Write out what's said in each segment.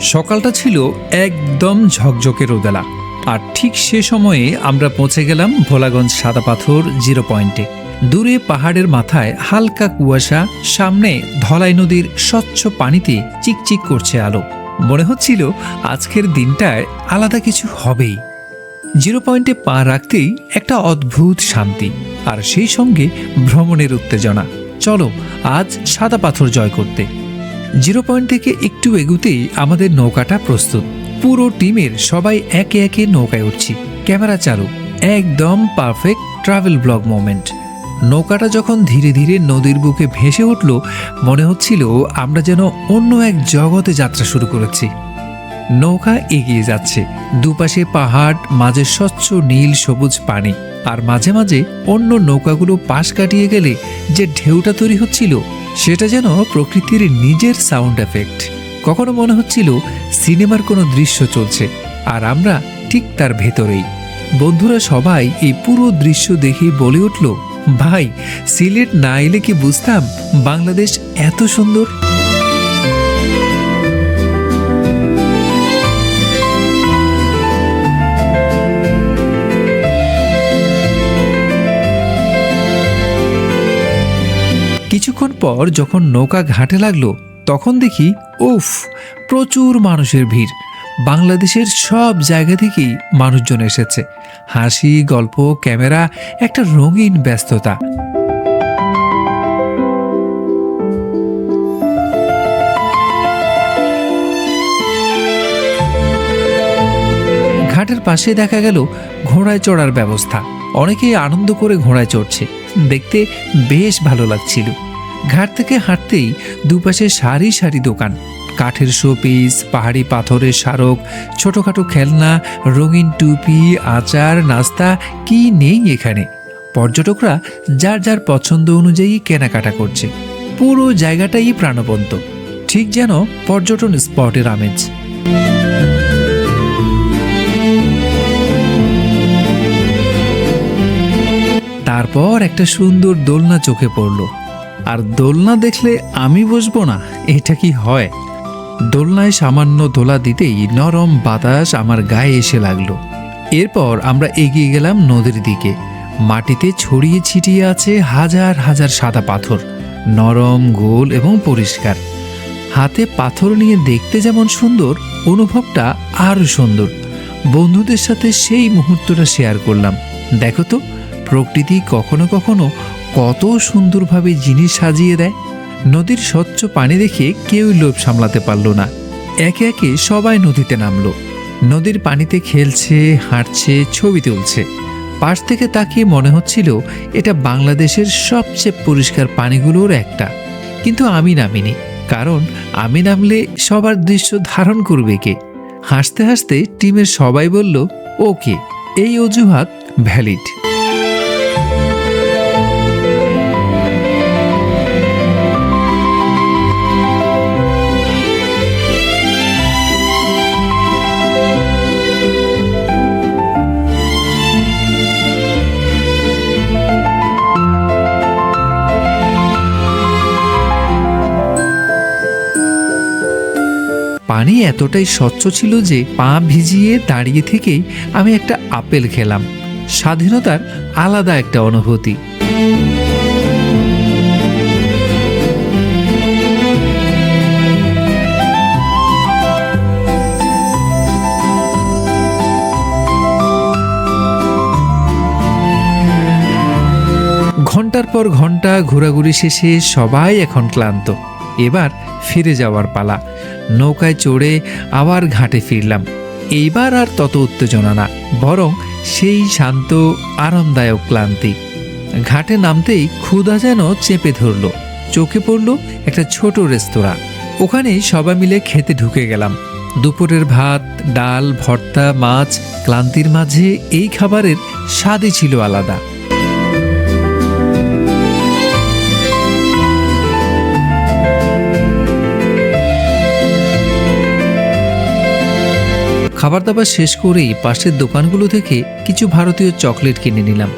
সকালটা ছিল একদম ঝকঝকে রোদেলা। আর ঠিক সে সময়ে আমরা পৌঁছে গেলাম ভোলাগঞ্জ সাদা পাথর জিরো পয়েন্টে। দূরে পাহাড়ের মাথায় হালকা কুয়াশা, সামনে ধলাই নদীর স্বচ্ছ পানিতে চিকচিক করছে আলো। মনে হচ্ছিল আজকের দিনটায় আলাদা কিছু হবেই। জিরো পয়েন্টে পা রাখতেই একটা অদ্ভুত শান্তি, আর সেই সঙ্গে ভ্রমণের উত্তেজনা। চলো, আজ সাদা পাথর জয় করতে। জিরো পয়েন্ট থেকে একটু এগুতেই আমাদের নৌকাটা প্রস্তুত। পুরো টিমের সবাই একে একে নৌকায় উঠছি। ক্যামেরা চালু। একদম পারফেক্ট ট্রাভেল ব্লগ মোমেন্ট। নৌকাটা যখন ধীরে ধীরে নদীর বুকে ভেসে উঠল, মনে হচ্ছিল আমরা যেন অন্য এক জগতে যাত্রা শুরু করেছি। নৌকা এগিয়ে যাচ্ছে। দুপাশে পাহাড়, মাঝে স্বচ্ছ নীল সবুজ পানি। আর মাঝে মাঝে অন্য নৌকাগুলো পাশ কাটিয়ে গেলে যে ঢেউটা তৈরি হচ্ছিল সেটা যেন প্রকৃতির নিজের সাউন্ড এফেক্ট কখনো মনে হচ্ছিল সিনেমার কোনো দৃশ্য চলছে, আর আমরা ঠিক তার ভেতরেই। বন্ধুরা সবাই এই পুরো দৃশ্য দেখে বলে উঠল, ভাই, সিলেট না এলে কি বুঝতাম বাংলাদেশ এত সুন্দর? পর যখন নৌকা ঘাটে লাগল, তখন দেখি, উফ, প্রচুর মানুষের ভিড়। বাংলাদেশের সব জায়গা থেকেই মানুষজন এসেছে। হাসি, গল্প, ক্যামেরা, একটা রঙিন ব্যস্ততা। ঘাটের পাশে দেখা গেল ঘোড়ায় চড়ার ব্যবস্থা। অনেকেই আনন্দ করে ঘোড়ায় চড়ছে। দেখতে বেশ ভালো লাগছিল। ঘাট থেকে হাঁটতেই দুপাশে সারি সারি দোকান। কাঠের শোপিস, পাহাড়ি পাথরের স্মারক, ছোটোখাটো খেলনা, রঙিন টুপি, আচার, নাস্তা, কি নেই এখানে? পর্যটকরা যার যার পছন্দ অনুযায়ী কেনাকাটা করছে। পুরো জায়গাটাই প্রাণবন্ত। ঠিক যেন পর্যটন স্পটের আমেজ। তারপর একটা সুন্দর দোলনা চোখে পড়ল। আর দোলনা দেখলে আমি বসবো না, এটা কি হয়? দোলনায় সামান্য দোলা দিতেই নরম বাতাস আমার গায়ে এসে লাগল। এরপর আমরা এগিয়ে গেলাম নদীর দিকে। মাটিতে ছড়িয়ে ছিটিয়ে আছে হাজার হাজার সাদা পাথর, নরম, গোল এবং পরিষ্কার। হাতে পাথর নিয়ে দেখতে যেমন সুন্দর, অনুভবটা আরও সুন্দর। বন্ধুদের সাথে সেই মুহূর্তটা শেয়ার করলাম। দেখো তো, প্রকৃতি কখনো কখনো কত সুন্দরভাবে জিনিস সাজিয়ে দেয়। নদীর স্বচ্ছ পানি দেখে কেউই লোভ সামলাতে পারল না। একে একে সবাই নদীতে নামলো। নদীর পানিতে খেলছে, হাঁটছে, ছবি তুলছে। পাশ থেকে তাকিয়ে মনে হচ্ছিল, এটা বাংলাদেশের সবচেয়ে পরিষ্কার পানিগুলোর একটা। কিন্তু আমি নামিনি, কারণ আমি নামলে সবার দৃশ্য ধারণ করবে কে? হাসতে হাসতে টিমের সবাই বলল, ওকে, এই অজুহাত ভ্যালিড। পানি এতটাই স্বচ্ছ ছিল যে পা ভিজিয়ে দাঁড়িয়ে থেকেই আমি একটা আপেল খেলাম। স্বাধীনতার আলাদা একটা অনুভূতি। ঘণ্টার পর ঘণ্টা, ঘোরাঘুরি শেষে সবাই এখন ক্লান্ত। এবার ফিরে যাওয়ার পালা। নৌকায় চড়ে আবার ঘাটে ফিরলাম। এইবার আর তত উত্তেজনা না, বরং সেই শান্ত, আরামদায়ক ক্লান্তি। ঘাটে নামতেই ক্ষুধা যেন চেপে ধরল। চোখে পড়ল একটা ছোট রেস্তোরাঁ। ওখানে সবাই মিলে খেতে ঢুকে গেলাম। দুপুরের ভাত, ডাল, ভর্তা, মাছ, ক্লান্তির মাঝে এই খাবারের স্বাদই ছিল আলাদা। খাবার দাবার শেষ করেই পাশের দোকানগুলো থেকে কিছু ভারতীয় চকলেট কিনে নিলাম।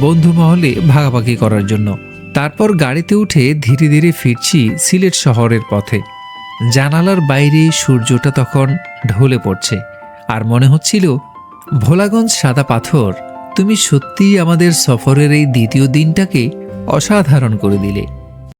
বন্ধু মহলে ভাগাভাগি করার জন্য। তারপর গাড়িতে উঠে ধীরে ধীরে ফিরছি সিলেট শহরের পথে। জানালার বাইরে সূর্যটা তখন ঢলে পড়ছে। আর মনে হচ্ছিল, ভোলাগঞ্জ সাদা পাথর, তুমি সত্যিই আমাদের সফরের এই দ্বিতীয় দিনটাকে অসাধারণ করে দিলে।